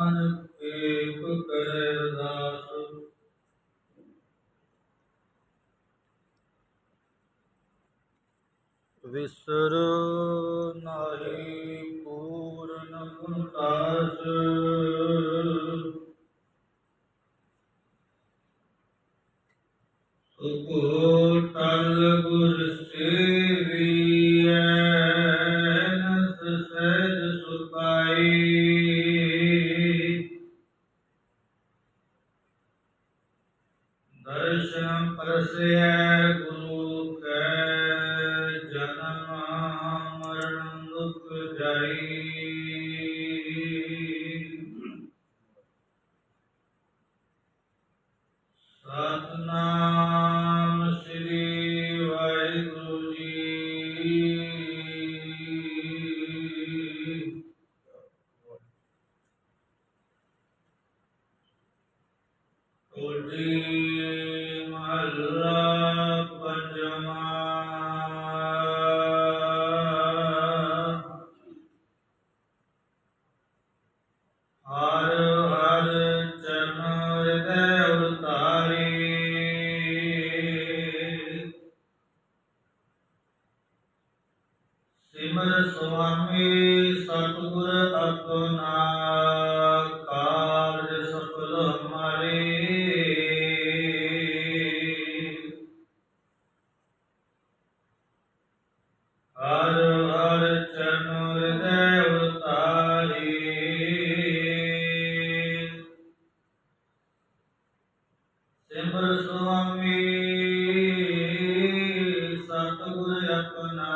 ਏਕ ਕਰੇ ਅਰਦਾਸ ਵਿਸਰ ਨਾਹੀ ਪੂਰਨ ਮੁਤਾਸ ਸੁਕੋ ਤਲ ਗੁਰ ਸੇਵੀਐ ਪਰਸੈ ਗੁਰੂ ਕੈ ਜਨਮ ਮਰਨ ਦੁਖ ਜਾਈ ਸਤਨਾਮ ਸ੍ਰੀ ਵਾਹਿਗੁਰੂ ਜੀ ਟੋਲੀ ਸਿਮਰ ਸੁਆਮੀ ਸਤਿਗੁਰ ਆਪਣਾ ਕਾਰਜ ਸਫਲ ਹਮਾਰੇ ਹਰ ਹਰ ਚਰਨ ਹਿਰਦੈ ਉਤਾਰੀ। ਸਿਮਰ ਸੁਆਮੀ ਸਤਿਗੁਰ ਆਪਣਾ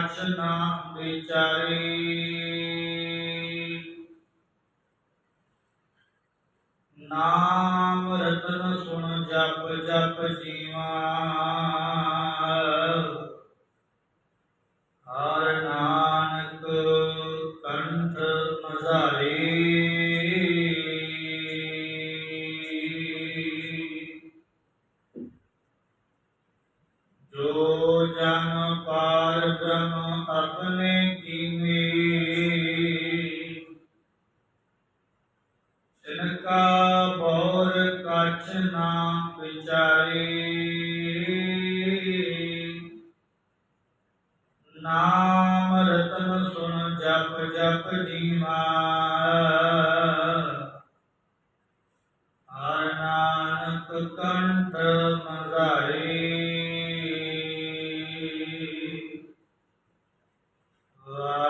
ਕਛ ਨਾ ਵਿਚਾਰੀ। ਨਾਮ ਰਤਨ ਸੁਣ ਜਪ ਜਪ ਜੀਵਾ। ਹਰ ਨਾਨਕ ਰੱਬ ਨੇ ਕੀਨੀ। ਤਿਨਕਾ ਬੋਰ ਕਛ ਨਾ ਵਿਚਾਰੇ। ਨਾਮ ਰਤਨ ਸੁਣ ਜਪ ਜਪ ਜੀਵਾ ਹਰ ਨਾਨਕ ਕੰਠ Uh...